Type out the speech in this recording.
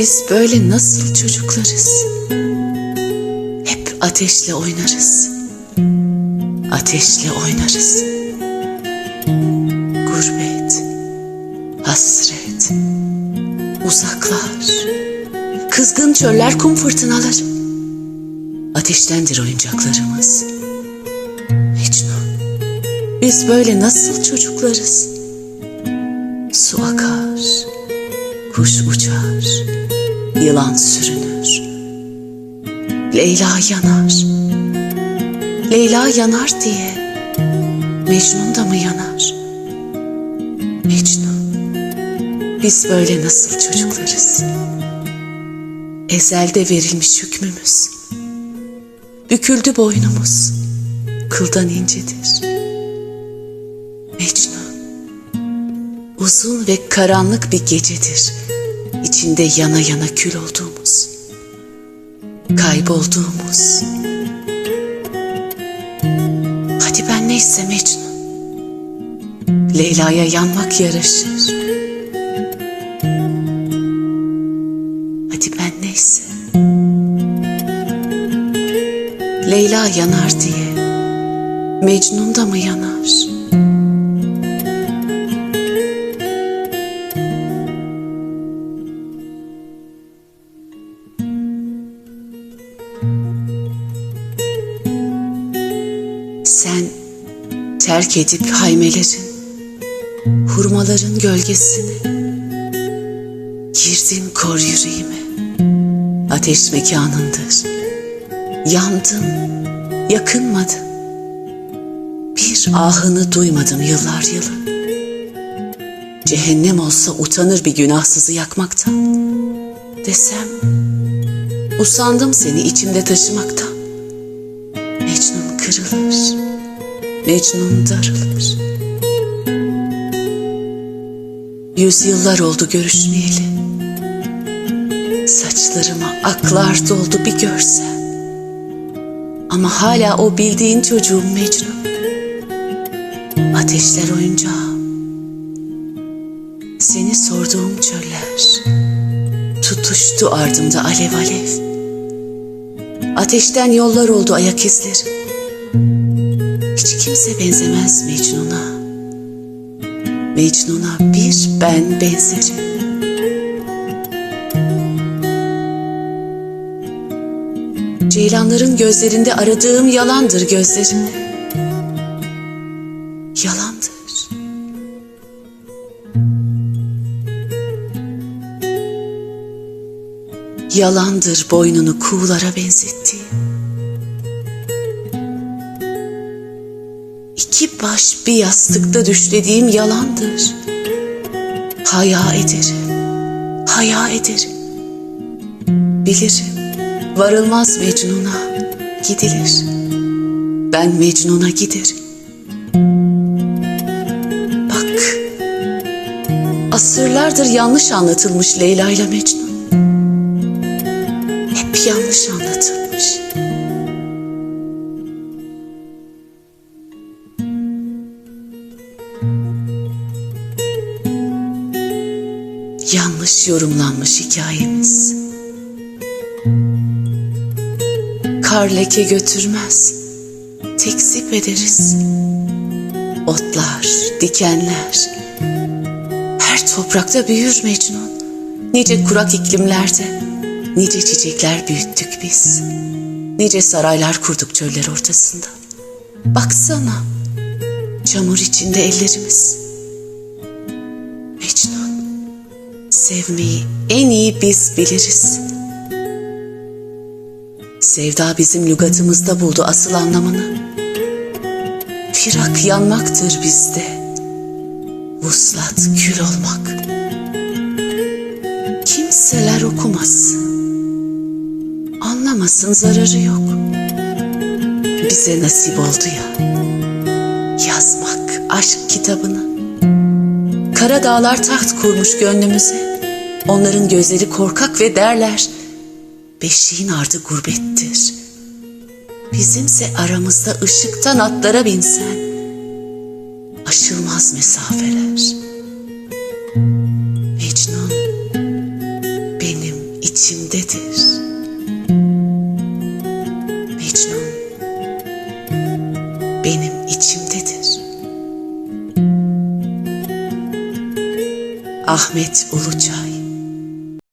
Biz böyle nasıl çocuklarız? Hep ateşle oynarız. Ateşle oynarız. Gurbet, hasret, uzaklar, kızgın çöller, kum fırtınaları. Ateştendir oyuncaklarımız. Mecnun, biz böyle nasıl çocuklarız? Su akar, kuş uçar, yılan sürünür. Leyla yanar. Leyla yanar diye Mecnun da mı yanar? Mecnun, biz böyle nasıl çocuklarız? Ezelde verilmiş hükmümüz. Büküldü boynumuz, kıldan incedir. Mecnun, uzun ve karanlık bir gecedir. İçinde yana yana kül olduğumuz, kaybolduğumuz. Hadi ben neyse Mecnun, Leyla'ya yanmak yaraşır. Hadi ben neyse. Leyla yanar diye Mecnun da mı yanar? Sen terk edip haymelerin, hurmaların gölgesini, girdin kor yüreğime, ateş mekanındır. Yandın, yakınmadın. Bir ahını duymadım yıllar yılı. Cehennem olsa utanır bir günahsızı yakmaktan. Desem, usandım seni içimde taşımaktan. Mecnun darılır. Yüzyıllar oldu görüşmeyeli. Saçlarıma aklar doldu bir görsen. Ama hala o bildiğin çocuğum Mecnun. Ateşler oyuncağım. Seni sorduğum çöller. Tutuştu ardımda alev alev. Ateşten yollar oldu ayak izlerim. Hiç kimse benzemez Mecnun'a. Mecnun'a bir ben benzerim. Ceylanların gözlerinde aradığım yalandır gözlerinde. Yalandır. Yalandır boynunu kuğulara benzettiğim. Baş bir yastıkta düşlediğim yalandır. Haya ederim, haya ederim. Bilirim, varılmaz Mecnun'a, gidilir. Ben Mecnun'a giderim. Bak, asırlardır yanlış anlatılmış Leyla ile Mecnun. Hep yanlış anlatılmış. Yanlış yorumlanmış hikayemiz. Kar leke götürmez, tekzip ederiz. Otlar, dikenler, her toprakta büyür Mecnun. Nice kurak iklimlerde, nice çiçekler büyüttük biz. Nice saraylar kurduk çöller ortasında. Baksana, çamur içinde ellerimiz. Mecnun, sevmeyi en iyi biz biliriz. Sevda bizim lügatımızda buldu asıl anlamını. Firak yanmaktır bizde. Vuslat kül olmak. Kimseler okumasın. Anlamasın zararı yok. Bize nasip oldu ya. Yazmak aşk kitabını. Kara dağlar taht kurmuş gönlümüze. Onların gözleri korkak ve derler, beşiğin ardı gurbettir. Bizimse aramızda ışıktan atlara binsen, aşılmaz mesafeler. Mecnun benim içimdedir. Mecnun benim içimdedir. Ahmet Uluçay